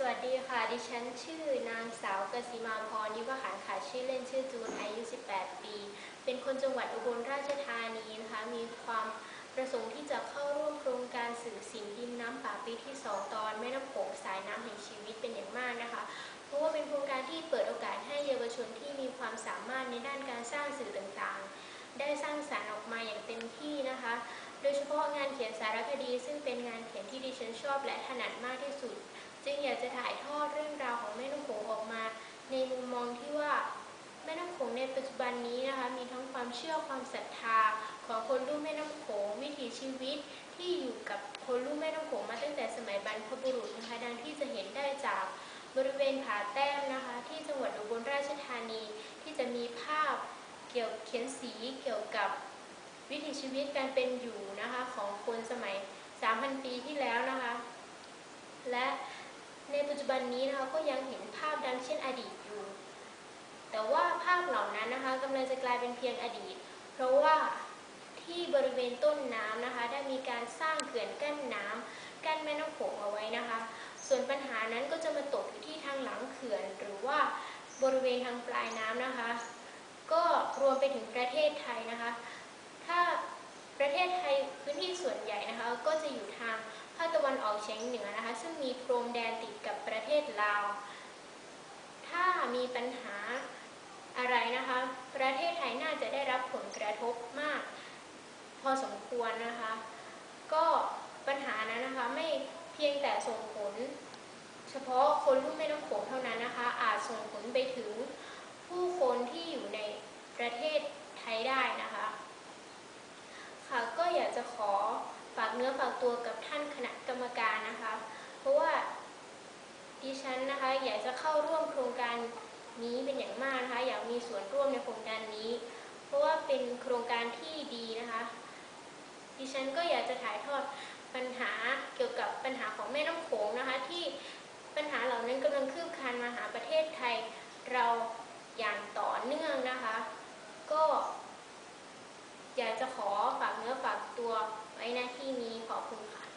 สวัสดีค่ะ ดิฉันชื่อนางสาวกสิมาพรยุวขันค่ะ ชื่อเล่นชื่อจูน อายุ 18 ปี เป็นคนจังหวัดอุบลราชธานีนะคะ มีความประสงค์ที่จะเข้าร่วมโครงการสื่อสินดินน้ำป่าปีที่ 2 ตอนแม่น้ำโขงสายน้ำแห่งชีวิตเป็นอย่างมากนะคะ เพราะว่าเป็นโครงการที่เปิดโอกาสให้เยาวชนที่มีความสามารถในด้านการสร้างสื่อต่างๆ ได้สร้างสรรค์ออกมาอย่างเต็มที่นะคะ โดยเฉพาะงานเขียนสารคดี ซึ่งเป็นงานเขียนที่ดิฉันชอบและถนัดมากที่สุด จึงอยากจะถ่ายทอดเรื่องราวของแม่น้ำโขงออกมา ในมุมมองที่ว่าแม่น้ำโขงในปัจจุบันนี้นะคะ มีทั้งความเชื่อความศรัทธา ของคนรุ่นแม่น้ำโขงวิถีชีวิตที่อยู่กับคนรุ่นแม่น้ำโขงมาตั้งแต่สมัยบรรพบุรุษนะคะ ดังที่จะเห็นได้จากบริเวณผาแต้มนะคะ ที่จังหวัดอุบลราชธานีที่จะมีภาพเกี่ยวเขียนสีเกี่ยวกับวิถีชีวิตการเป็นอยู่นะคะของคนสมัย 3,000 ปีที่แล้วนะคะ และ ในปัจจุบันนี้นะคะก็ยังเห็นภาพดังเช่นอดีตอยู่ แต่ว่าภาพเหล่านั้นนะคะกำลังจะกลายเป็นเพียงอดีต เพราะว่าที่บริเวณต้นน้ำนะคะ ได้มีการสร้างเขื่อนกั้นน้ำกั้นแม่น้ำโขงเอาไว้นะคะ ส่วนปัญหานั้นก็จะมาตกอยู่ที่ทางหลังเขื่อน หรือว่าบริเวณทางปลายน้ำนะคะ ก็รวมไปถึงประเทศไทยนะคะ ถ้าประเทศไทยพื้นที่ส่วนใหญ่นะคะ ก็จะอยู่ทาง ตะวันออกเฉียงเหนือนะคะ ซึ่งมีพรมแดนติดกับประเทศลาว ถ้ามีปัญหาอะไรนะคะ ประเทศไทยน่าจะได้รับผลกระทบมาก พอสมควรนะคะ ก็ปัญหานั้นนะคะไม่เพียงแต่ส่งผล เฉพาะคนรุ่นแม่น้ำโขงเท่านั้นนะคะ อาจส่งผลไปถึงผู้คนที่อยู่ในประเทศไทยได้นะคะ ค่ะก็อยากจะขอ ฝากเนื้อฝากตัวกับท่านคณะกรรมการนะคะ เพราะว่าดิฉันนะคะอยากจะเข้าร่วมโครงการนี้เป็นอย่างมากนะคะอยากมีส่วนร่วมในโครงการนี้ เพราะว่าเป็นโครงการที่ดีนะคะ ดิฉันก็อยากจะถ่ายทอดปัญหาเกี่ยวกับปัญหาของแม่น้ำโขงนะคะ ที่ปัญหาเหล่านั้นกำลังคืบคลานมาหาประเทศไทยเราอย่างต่อเนื่องนะคะ ก็ อยากจะขอฝากเนื้อฝาก ตัวไว้หน้าที่นี้ขอบคุณค่ะ